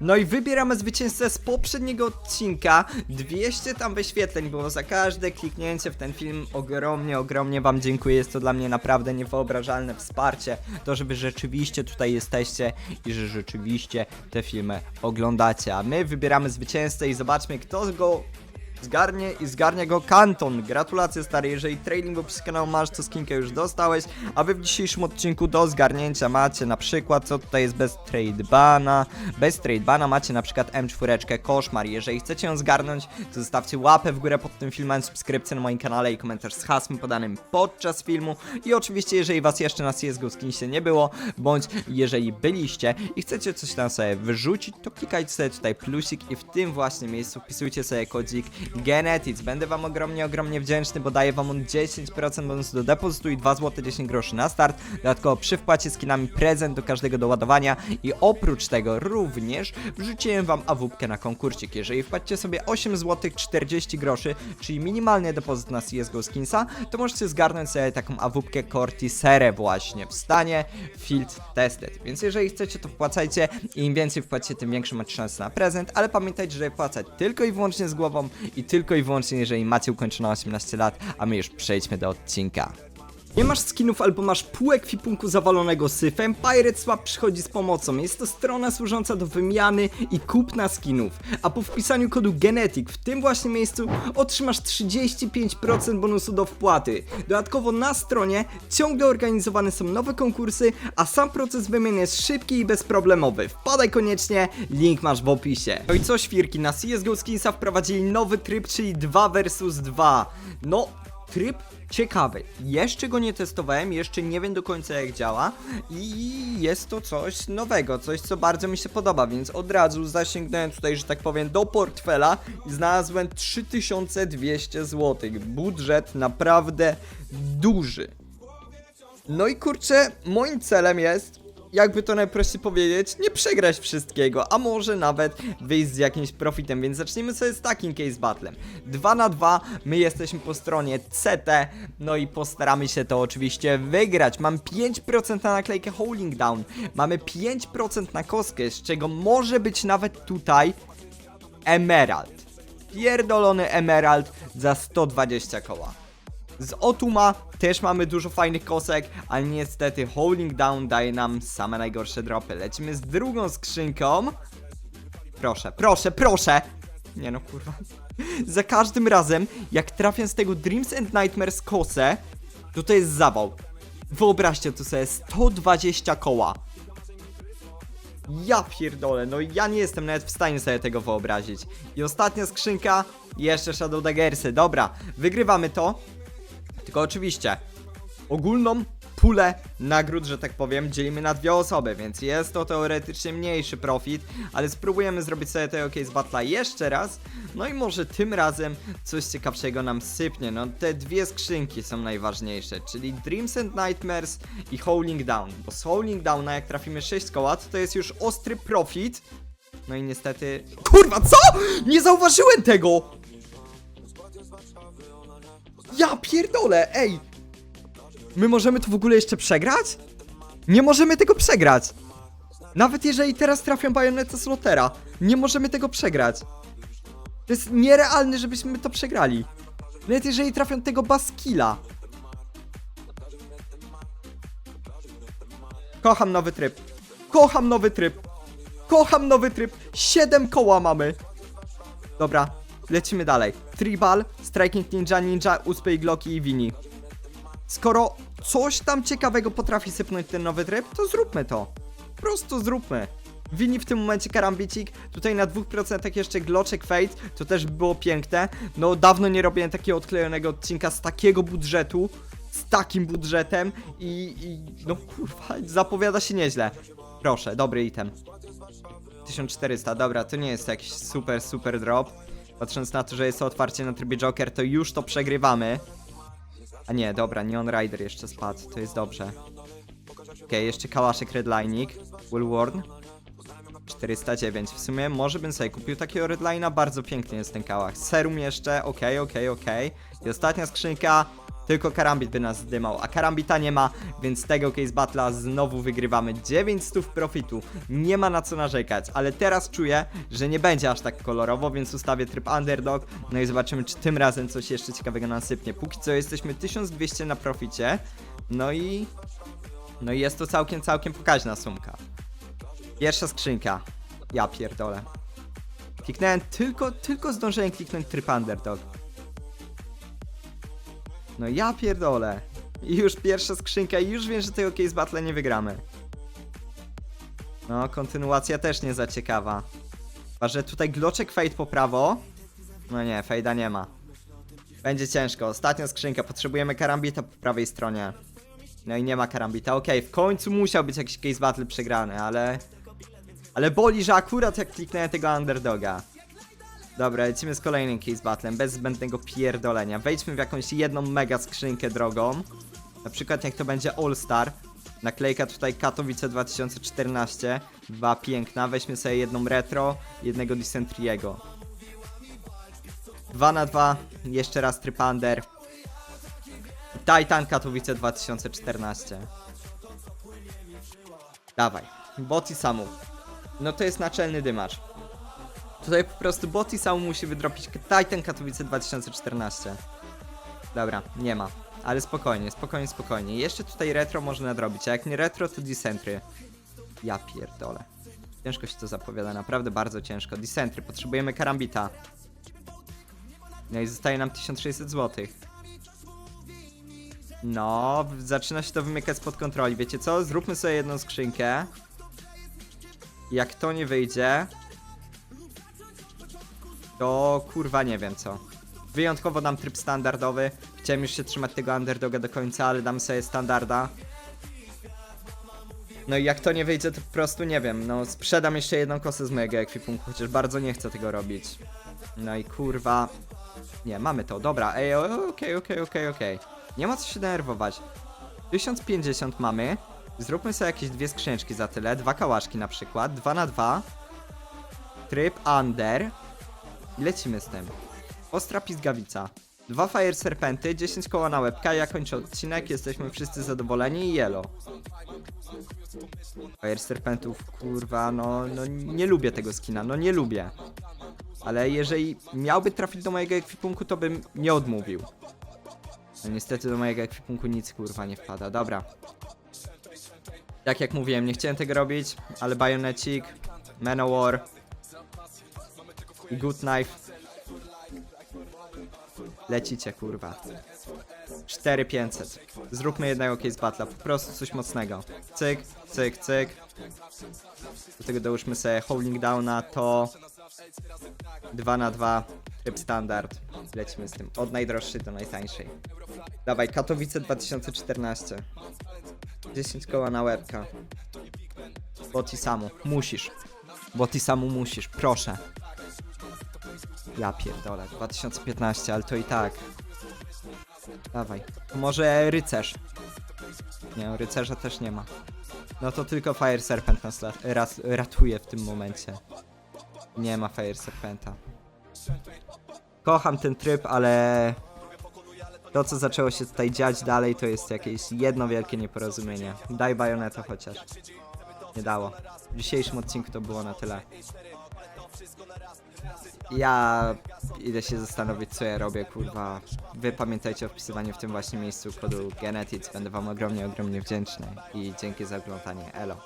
No i wybieramy zwycięzcę z poprzedniego odcinka. 200 tam wyświetleń było za każde kliknięcie w ten film. Ogromnie, ogromnie Wam dziękuję. Jest to dla mnie naprawdę niewyobrażalne wsparcie. To, że Wy rzeczywiście tutaj jesteście i że rzeczywiście te filmy oglądacie. A my wybieramy zwycięzcę i zobaczmy, kto go zgarnie i zgarnia go Kanton. Gratulacje stary, jeżeli trailing w opisie kanału masz, to skinkę już dostałeś, a wy w dzisiejszym odcinku do zgarnięcia macie na przykład, co tutaj jest bez trade bana, bez trade bana macie na przykład M4 Koszmar, jeżeli chcecie ją zgarnąć, to zostawcie łapę w górę pod tym filmem, subskrypcję na moim kanale i komentarz z hasłem podanym podczas filmu. I oczywiście jeżeli was jeszcze na CSGO skinsie nie było, bądź jeżeli byliście i chcecie coś tam sobie wyrzucić, to klikajcie sobie tutaj plusik i w tym właśnie miejscu wpisujcie sobie kodzik Genetics. Będę wam ogromnie, ogromnie wdzięczny, bo daję wam on 10% bonusu do depozytu i 2 zł 10 groszy na start. Dodatkowo przy wpłacie skinami prezent do każdego doładowania i oprócz tego również wrzuciłem wam awupkę na konkursik. Jeżeli wpłacicie sobie 8 zł 40 groszy, czyli minimalny depozyt na CSGO Skinsa, to możecie zgarnąć sobie taką awupkę Cortiserę właśnie w stanie Field Tested. Więc jeżeli chcecie, to wpłacajcie i im więcej wpłacicie, tym większą macie szansę na prezent, ale pamiętajcie, żeby wpłacać tylko i wyłącznie z głową i tylko i wyłącznie, jeżeli macie ukończone 18 lat, a my już przejdźmy do odcinka. Nie masz skinów albo masz pół ekwipunku zawalonego syfem, Pirate Swap przychodzi z pomocą. Jest to strona służąca do wymiany i kupna skinów. A po wpisaniu kodu GENETIC w tym właśnie miejscu otrzymasz 35% bonusu do wpłaty. Dodatkowo na stronie ciągle organizowane są nowe konkursy, a sam proces wymiany jest szybki i bezproblemowy. Wpadaj koniecznie, link masz w opisie. No i co świrki, na CSGO Skinsa wprowadzili nowy tryb, czyli 2 vs 2. No, tryb ciekawy. Jeszcze go nie testowałem, jeszcze nie wiem do końca jak działa i jest to coś nowego, coś co bardzo mi się podoba, więc od razu zasięgnąłem tutaj, że tak powiem, do portfela i znalazłem 3200 zł. Budżet naprawdę duży. No i kurczę, moim celem jest, jakby to najprościej powiedzieć, nie przegrać wszystkiego, a może nawet wyjść z jakimś profitem, więc zacznijmy sobie z takim case battlem. 2 na 2, my jesteśmy po stronie CT, no i postaramy się to oczywiście wygrać. Mam 5% na naklejkę Howling Down, mamy 5% na kostkę, z czego może być nawet tutaj Emerald. Pierdolony Emerald za 120 koła. Z Otuma też mamy dużo fajnych kosek, ale niestety Holding Down daje nam same najgorsze dropy. Lecimy z drugą skrzynką. Proszę, proszę, proszę! Nie no, kurwa. Za każdym razem, jak trafię z tego Dreams and Nightmares kosę, to to jest zawał. Wyobraźcie to sobie, 120 koła. Ja pierdolę, no ja nie jestem nawet w stanie sobie tego wyobrazić. I ostatnia skrzynka, jeszcze Shadow Daggersy. Dobra, wygrywamy to. Tylko oczywiście ogólną pulę nagród, że tak powiem, dzielimy na dwie osoby, więc jest to teoretycznie mniejszy profit, ale spróbujemy zrobić sobie tego case battle'a jeszcze raz, no i może tym razem coś ciekawszego nam sypnie, no te dwie skrzynki są najważniejsze, czyli Dreams and Nightmares i Howling Down, bo z Howling Downa jak trafimy 6 koła, to to jest już ostry profit, no i niestety... Kurwa, co?! Nie zauważyłem tego! Ja pierdolę, ej! My możemy to w ogóle jeszcze przegrać? Nie możemy tego przegrać! Nawet jeżeli teraz trafią bajonetę slotera, nie możemy tego przegrać. To jest nierealne, żebyśmy to przegrali. Nawet jeżeli trafią tego baskila. Kocham nowy tryb. Kocham nowy tryb. Kocham nowy tryb. 7 koła mamy. Dobra, lecimy dalej. Tribal, Striking Ninja, Ninja, Uspej, Glocki i Wini. Skoro coś tam ciekawego potrafi sypnąć ten nowy tryb, to zróbmy to. Po prostu zróbmy. Wini w tym momencie karambicik, tutaj na 2% jeszcze Gloczek Fate, to też by było piękne. No dawno nie robiłem takiego odklejonego odcinka z takiego budżetu, z takim budżetem i, i no kurwa, zapowiada się nieźle. Proszę, dobry item. 1400, dobra, to nie jest jakiś super, super drop. Patrząc na to, że jest to otwarcie na trybie Joker, to już to przegrywamy. A nie, dobra, Neon Rider jeszcze spadł, to jest dobrze. Okej, jeszcze Kałaszek Redlining, Woolworn. 409, w sumie może bym sobie kupił takiego Redlina, bardzo piękny jest ten kałach. Serum jeszcze, okej, okej, okej. I ostatnia skrzynka, Tylko Karambit by nas zdymał, a Karambita nie ma, więc tego Case Battle'a znowu wygrywamy. 900 profitu, nie ma na co narzekać, ale teraz czuję, że nie będzie aż tak kolorowo, więc ustawię tryb Underdog, no i zobaczymy, czy tym razem coś jeszcze ciekawego nam sypnie. Póki co jesteśmy 1200 na proficie, no i... No i jest to całkiem, całkiem pokaźna sumka. Pierwsza skrzynka. Ja pierdolę. Kliknąłem tylko, tylko zdążyłem kliknąć tryb Underdog. No ja pierdolę. I już pierwsza skrzynka i już wiem, że tego Case Battle nie wygramy. No, kontynuacja też nie za ciekawa. Chyba, że tutaj gloczek fade po prawo. No nie, fejda nie ma. Będzie ciężko. Ostatnia skrzynka. Potrzebujemy karambita po prawej stronie. No i nie ma karambita. Okej, w końcu musiał być jakiś case battle przegrany, ale... Ale boli, że akurat jak kliknąłem tego underdoga. Dobra, lecimy z kolejnym case battlem, bez zbędnego pierdolenia. Wejdźmy w jakąś jedną mega skrzynkę drogą. Na przykład jak to będzie All Star. Naklejka tutaj Katowice 2014. Dwa piękna. Weźmy sobie jedną retro, jednego Dysentriego. 2 na 2, jeszcze raz Trypander. Titan Katowice 2014. Dawaj, bot i Samu. No to jest naczelny dymacz. Tutaj po prostu bot i Samu musi wydropić Titan Katowice 2014. Dobra, nie ma. Ale spokojnie, spokojnie, spokojnie. Jeszcze tutaj retro można nadrobić, a jak nie retro, to Dissentry. Ja pierdolę. Ciężko się to zapowiada, naprawdę bardzo ciężko. Dissentry, potrzebujemy karambita. No i zostaje nam 1600 zł. No, zaczyna się to wymykać spod kontroli. Wiecie co? Zróbmy sobie jedną skrzynkę. Jak to nie wyjdzie, to kurwa nie wiem co. Wyjątkowo dam tryb standardowy. Chciałem już się trzymać tego underdoga do końca, ale dam sobie standarda. No i jak to nie wyjdzie, to po prostu nie wiem. No, sprzedam jeszcze jedną kosę z mojego ekwipunku, chociaż bardzo nie chcę tego robić. No i kurwa. Nie, mamy to, dobra, ej, okej, okej, okej, okej. Nie ma co się denerwować. 1050 mamy. Zróbmy sobie jakieś dwie skrzyneczki za tyle. Dwa kałaszki na przykład. 2 na 2 Tryb under. Lecimy z tym. Ostra pizgawica. Dwa Fire Serpenty, 10 koła na łebka. Ja kończę odcinek, jesteśmy wszyscy zadowoleni i yellow. Fire Serpentów, kurwa, no, no nie lubię tego skina, no nie lubię. Ale jeżeli miałby trafić do mojego ekwipunku, to bym nie odmówił. No niestety do mojego ekwipunku nic kurwa nie wpada. Dobra. Tak jak mówiłem, nie chciałem tego robić, ale Bionecik, Manowar i Good Knife lecicie kurwa. 4500. Zróbmy jednego case battle'a, po prostu coś mocnego. Cyk, cyk, cyk. Do tego dołóżmy sobie holding downa, to 2 na 2 tryb standard. Lecimy z tym. Od najdroższej do najtańszej. Dawaj, Katowice 2014. 10 koła na łebka. Boti samu. Musisz. Boti samu musisz, proszę. Ja pierdolę. 2015, ale to i tak. Dawaj. Może rycerz. Nie, rycerza też nie ma. No to tylko Fire Serpent nas raz, ratuje w tym momencie. Nie ma Fire Serpenta. Kocham ten tryb, ale to co zaczęło się tutaj dziać dalej to jest jakieś jedno wielkie nieporozumienie. Daj bajonetę chociaż. Nie dało. W dzisiejszym odcinku to było na tyle. Ja idę się zastanowić co ja robię, kurwa. Wy pamiętajcie o wpisywaniu w tym właśnie miejscu kodu Genetics. Będę wam ogromnie, ogromnie wdzięczny. I dzięki za oglądanie. Elo.